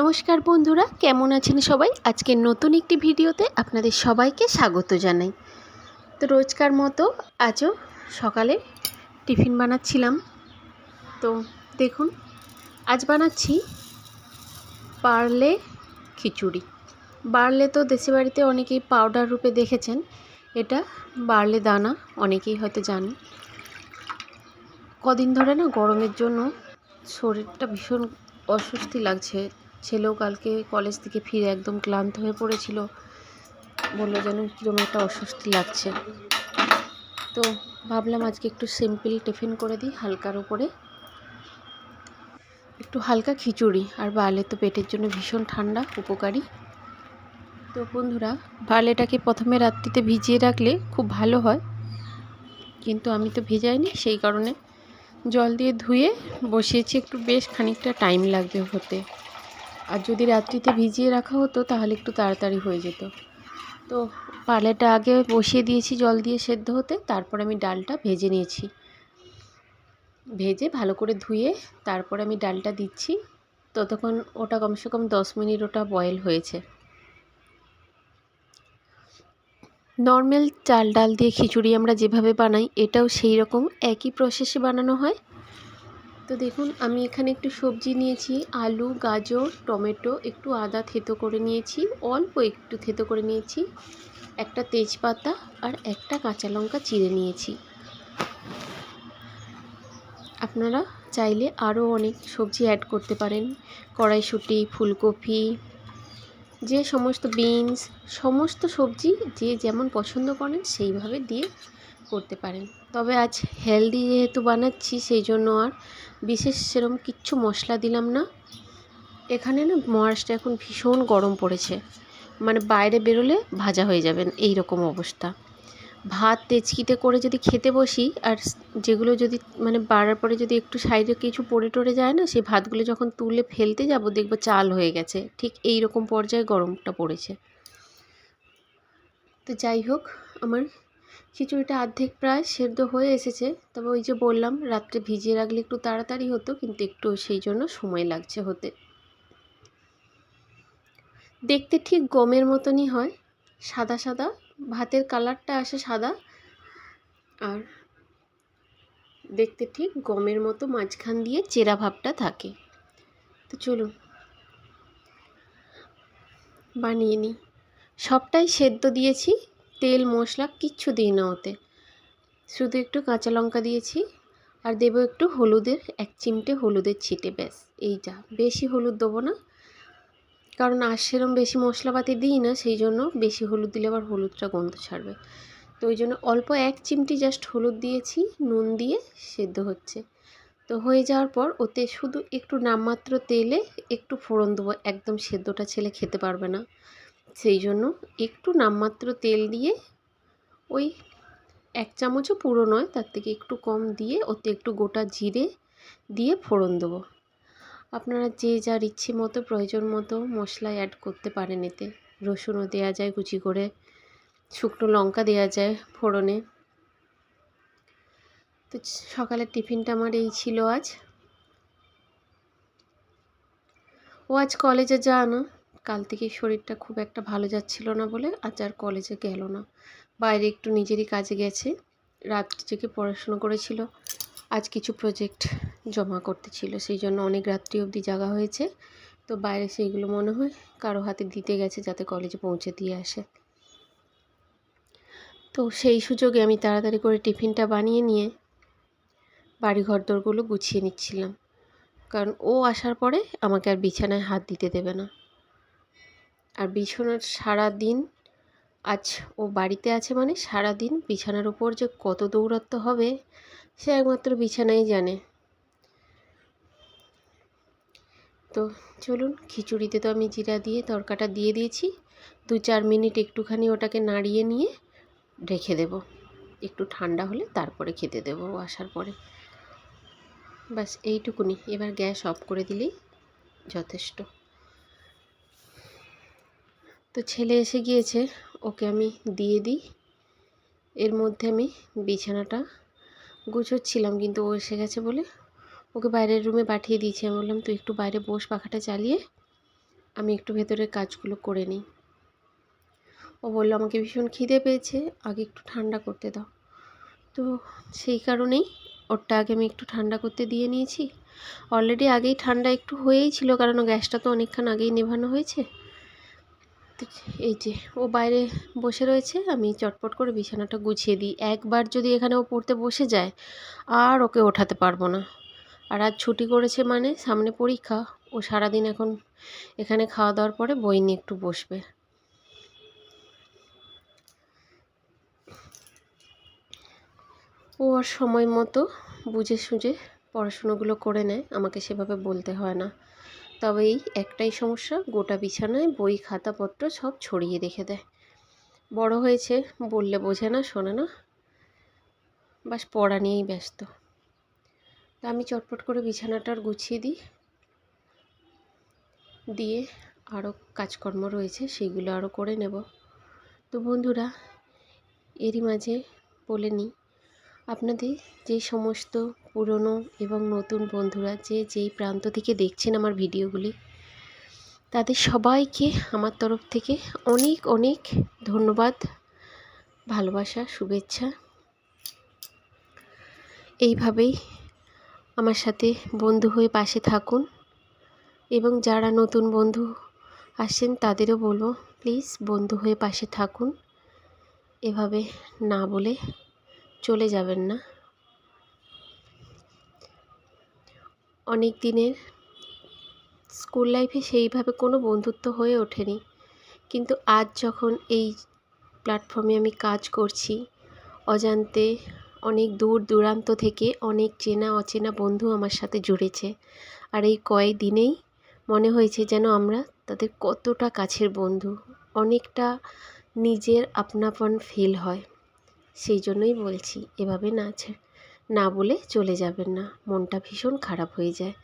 নমস্কার বন্ধুরা, কেমন আছেন সবাই? আজকে নতুন একটি ভিডিওতে আপনাদের সবাইকে স্বাগত জানাই। তো রোজকার মতো আজও সকালে টিফিন বানাচ্ছিলাম। তো দেখুন, আজ বানাচ্ছি পারলে খিচুড়ি। বার্লে তো দেশি বাড়িতে অনেকেই পাউডার রূপে দেখেছেন। এটা বার্লে দানা, অনেকেই হয়তো জানেন। কদিন ধরে না গরমের জন্য শরীরটা ভীষণ অস্বস্তি লাগছে। ছেলেও কালকে কলেজ থেকে ফিরে একদম ক্লান্ত হয়ে পড়েছিল। বলল যেন কীরকম একটা অস্বস্তি লাগছে। তো ভাবলাম আজকে একটু সিম্পল টিফিন করে দিই হালকার উপরে। একটু হালকা খিচুড়ি আর বালে তো পেটের জন্য ভীষণ ঠান্ডা, উপকারী। তো বন্ধুরা, বালেটাকে প্রথমে রাত্রিতে ভিজিয়ে রাখলে খুব ভালো হয়। কিন্তু আমি তো ভেজাইনি, সেই কারণে জল দিয়ে ধুয়ে বসিয়েছি একটু বেশ খানিকটা টাইম লাগবে হতে। আর যদি রাত্রিতে ভিজিয়ে রাখা হতো, তাহলে একটু তাড়াতাড়ি হয়ে যেত। তো পালেটা আগে বসিয়ে দিয়েছি জল দিয়ে সেদ্ধ হতে, তারপর আমি ডালটা ভেজে নিয়েছি। ভেজে ভালো করে ধুয়ে তারপর আমি ডালটা দিচ্ছি। ততক্ষণ ওটা কমসে কম দশ মিনিট ওটা বয়েল হয়েছে। নর্মাল চাল ডাল দিয়ে খিচুড়ি আমরা যেভাবে বানাই, এটাও সেই রকম একই প্রসেসে বানানো হয়। তো দেখুন, আমি এখানে একটু সবজি নিয়েছি, আলু, গাজর, টমেটো, একটু আদা থেতো করে নিয়েছি, অল্প একটু থেতো করে নিয়েছি, একটা তেজপাতা আর একটা কাঁচা লঙ্কা চিড়ে নিয়েছি। আপনারা চাইলে আরও অনেক সবজি অ্যাড করতে পারেন, কড়াইশুঁটি, ফুলকপি, যে সমস্ত বিনস সমস্ত সবজি যে যেমন পছন্দ করেন সেইভাবে দিয়ে করতে পারেন। তবে আজ হেলদি যেহেতু বানাচ্ছি, সেই জন্য আর বিশেষ সেরম কিচ্ছু মশলা দিলাম না। এখানে না মহারাষ্ট্রে এখন ভীষণ গরম পড়েছে। মানে বাইরে বেরোলে ভাজা হয়ে যাবেন এই রকম অবস্থা। ভাত তেচকিতে করে যদি খেতে বসি, আর যেগুলো যদি মানে বাড়ার পরে যদি একটু সাইডে কিছু পড়ে টরে যায় না সেই ভাতগুলো যখন তুলে ফেলতে যাব দেখব চাল হয়ে গেছে। ঠিক এই রকম পর্যায়ে গরমটা পড়েছে। তো যাই হোক, আমার খিচুড়িটা অর্ধেক প্রায় সেদ্ধ হয়ে এসেছে। তবে ওই যে বললাম, রাত্রে ভিজিয়ে রাখলে একটু তাড়াতাড়ি হতো, কিন্তু একটু সেই জন্য সময় লাগছে হতে। দেখতে ঠিক গমের মতনই হয়। সাদা সাদা, ভাতের কালারটা আসে সাদা। আর দেখতে ঠিক গমের মতো মাঝখান দিয়ে চেরা ভাবটা থাকে। তো চলুন, বানিয়ে নিই। সবটাই সেদ্ধ দিয়েছি। তেল, মশলা কিচ্ছু দিই না ওতে। শুধু একটু কাঁচা লঙ্কা দিয়েছি আর দেবো একটু হলুদের, এক চিমটে হলুদের ছিটে, ব্যাস, এইটা। বেশি হলুদ দেবো না, কারণ আর সেরম বেশি মশলাপাতি দিই না, সেই জন্য বেশি হলুদ দিলে আবার হলুদটা গন্ধ ছাড়বে। তো ওই জন্য অল্প এক চিমটি জাস্ট হলুদ দিয়েছি, নুন দিয়ে সেদ্ধ হচ্ছে। তো হয়ে যাওয়ার পর ওতে শুধু একটু নামমাত্র তেলে একটু ফোড়ন দেবো, একদম সেদ্ধটা ছেলে খেতে পারবে না। সেই জন্য একটু নামমাত্র তেল দিয়ে ওই এক চামচও পুরো নয়, তার থেকে একটু কম দিয়ে ওতে একটু গোটা জিরে দিয়ে ফোড়ন দেবো। আপনারা যে যার ইচ্ছে মতো, প্রয়োজন মতো মশলা অ্যাড করতে পারেন এতে। রসুনও দেওয়া যায়, কুচি করে শুকনো লঙ্কা দেওয়া যায় ফোড়নে। তো সকালের টিফিনটা আমার এই ছিল আজ। ও আজ কলেজে যা না কাল থেকে শরীরটা খুব একটা ভালো যাচ্ছিল না বলে আজ আর কলেজে গেল না। বাইরে একটু নিজেরই কাজে গেছে। রাত থেকে পড়াশুনো করেছিল। আজ কিছু প্রজেক্ট জমা করতে ছিল। সেই জন্য অনেক রাত্রি অবধি জাগা হয়েছে। তো বাইরে সেইগুলো মনে হয় কারও হাতে দিতে গেছে যাতে কলেজে পৌঁছে দিয়ে আসে। তো সেই সুযোগে আমি তাড়াতাড়ি করে টিফিনটা বানিয়ে নিয়ে বাড়ি ঘর দরগুলো গুছিয়ে নিচ্ছিলাম। কারণ ও আসার পরে আমাকে আর বিছানায় হাত দিতে দেবে না। আর বিছানার সারা দিন আজ ও বাড়িতে আছে মানে সারা দিন বিছানার উপর যে কত দৌরাত্ম হবে, সে একমাত্র বিছানাই জানে। তো চলুন, খিচুড়িতে তো আমি জিরা দিয়ে তরকাটা দিয়ে দিয়েছি। দু চার মিনিট একটুখানি ওটাকে নাড়িয়ে নিয়ে রেখে দেব। একটু ঠান্ডা হলে তারপরে খেতে দেবো আসার পরে। ব্যাস, এইটুকুনি। এবার গ্যাস অফ করে দিলেই যথেষ্ট। তো ছেলে এসে গিয়েছে, ওকে আমি দিয়ে দিই। এর মধ্যে আমি বিছানাটা গুছোচ্ছিলাম, কিন্তু ও এসে গেছে বলে ওকে বাইরের রুমে পাঠিয়ে দিয়েছি। আমি বললাম, তুই একটু বাইরে বস, পাখাটা চালিয়ে আমি একটু ভেতরের কাজগুলো করে নিই। ও বলল, আমাকে ভীষণ খিদে পেয়েছে, আগে একটু ঠান্ডা করতে দাও। তো সেই কারণেই ওরটা আগে আমি একটু ঠান্ডা করতে দিয়ে নিয়েছি। অলরেডি আগেই ঠান্ডা একটু হয়েই ছিল, কারণ গ্যাসটা তো অনেকক্ষণ আগেই নেভানো হয়েছে। এই যে, ও বাইরে বসে রয়েছে, আমি চটপট করে বিছানাটা গুছিয়ে দিই। একবার যদি এখানে ও পড়তে বসে যায়, আর ওকে ওঠাতে পারব না। আর আজ ছুটি করেছে মানে সামনে পরীক্ষা, ও সারাদিন এখন এখানে খাওয়া দাওয়ার পরে বই নিয়ে একটু বসবে। ও আর সময় মতো বুঝে সুঝে পড়াশুনোগুলো করে নেয়, আমাকে সেভাবে বলতে হয় না। তবে এই একটাই সমস্যা, গোটা বিছানায় বই, খাতাপত্র সব ছড়িয়ে রেখে দেয়। বড় হয়েছে, বললে বোঝে না, শোনে না। বাস পড়া নিয়েই ব্যস্ত। তা আমি চটপট করে বিছানাটার গুছিয়ে দিই। দিয়ে আরও কাজকর্ম রয়েছে সেইগুলো আরও করে নেব। তো বন্ধুরা, এরই মাঝে বলে নিই আপনাদের যে সমস্ত পুরনো এবং নতুন বন্ধুরা যে যেই প্রান্ত থেকে দেখছেন আমার ভিডিওগুলি, তাদের সবাইকে আমার তরফ থেকে অনেক অনেক ধন্যবাদ, ভালোবাসা, শুভেচ্ছা। এইভাবেই আমার সাথে বন্ধু হয়ে পাশে থাকুন এবং যারা নতুন বন্ধু আসেন তাদেরও বলব, প্লিজ বন্ধু হয়ে পাশে থাকুন। এভাবে না বলে চলে যাবেন না। অনেক দিনের স্কুল লাইফে সেইভাবে কোনো বন্ধুত্ব হয়ে ওঠেনি। কিন্তু আজ যখন এই প্ল্যাটফর্মে আমি কাজ করছি, অজান্তে অনেক দূর দূরান্ত থেকে অনেক চেনা অচেনা বন্ধু আমার সাথে জুড়েছে। আর এই কয়েক দিনেই মনে হয়েছে যেন আমরা তাদের কতটা কাছের বন্ধু, অনেকটা নিজের আপনাপন ফিল হয়। সেই জন্যই বলছি, এভাবে না না বলে চলে যাবেন না, মনটা ভীষণ খারাপ হয়ে যায়।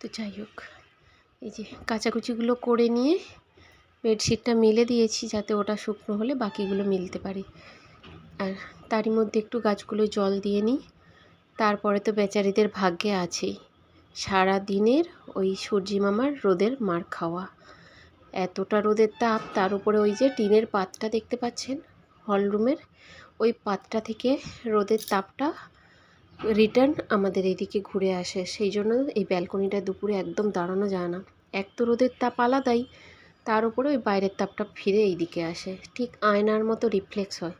তো যাই হোক, এই যে কাচাকুচিগুলো করে নিয়ে বেডশিটটা মেলে দিয়েছি যাতে ওটা শুকনো হলে বাকিগুলো মিলতে পারি। আর তারই মধ্যে একটু গাছগুলো জল দিয়ে নিই, তারপরে তো বেচারিদের ভাগ্যে আছেই। সারা দিনের ওই সূর্যি মামার রোদের মার খাওয়া। এতটা রোদের তাপ, তার উপরে ওই যে টিনের পাতটা দেখতে পাচ্ছেন হলরুমের ওই পাতটা থেকে রোদের তাপটা রিটার্ন আমাদের এদিকে ঘুরে আসে। সেই জন্য এই ব্যালকনিটা দুপুরে একদম দাঁড়ানো যায় না। এক তো রোদের তাপ আলাদাই, তার উপরে ওই বাইরের তাপটা ফিরে এইদিকে আসে। ঠিক আয়নার মতো রিফ্লেক্স হয়।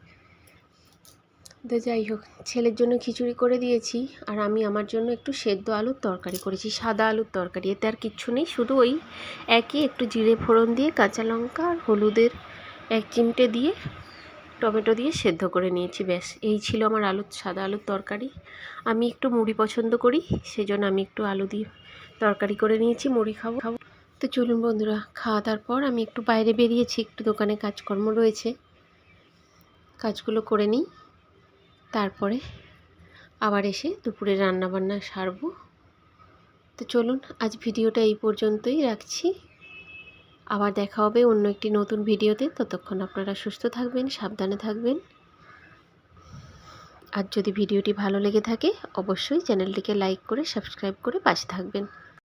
তো যাই হোক, ছেলের জন্য খিচুড়ি করে দিয়েছি আর আমি আমার জন্য একটু সেদ্ধ আলুর তরকারি করেছি, সাদা আলুর তরকারি। এতে আর কিচ্ছু নেই, শুধু ওই একই একটু জিরে ফোড়ন দিয়ে, কাঁচা লঙ্কা আর হলুদের এক চিমটে দিয়ে, টমেটো দিয়ে সেদ্ধ করে নিয়েছি, ব্যাস। এই ছিল আমার আলুর, সাদা আলুর তরকারি। আমি একটু মুড়ি পছন্দ করি, সেজন্য আমি একটু আলু দিয়ে তরকারি করে নিয়েছি, মুড়ি খাব খাব। তো চলুন বন্ধুরা, খাওয়া দাওয়ার পর আমি একটু বাইরে বেরিয়েছি, একটু দোকানে কাজকর্ম রয়েছে। কাজগুলো করে নিই। তারপরে আবার এসে দুপুরে রান্নাবান্না সারবো। তো চলুন, আজ ভিডিওটা এই পর্যন্তই রাখছি। আবার দেখা হবে অন্য একটি নতুন ভিডিওতে। ততক্ষণ আপনারা সুস্থ থাকবেন, সাবধানে থাকবেন। আর যদি ভিডিওটি ভালো লেগে থাকে, অবশ্যই চ্যানেলটিকে লাইক করে, সাবস্ক্রাইব করে পাশে থাকবেন।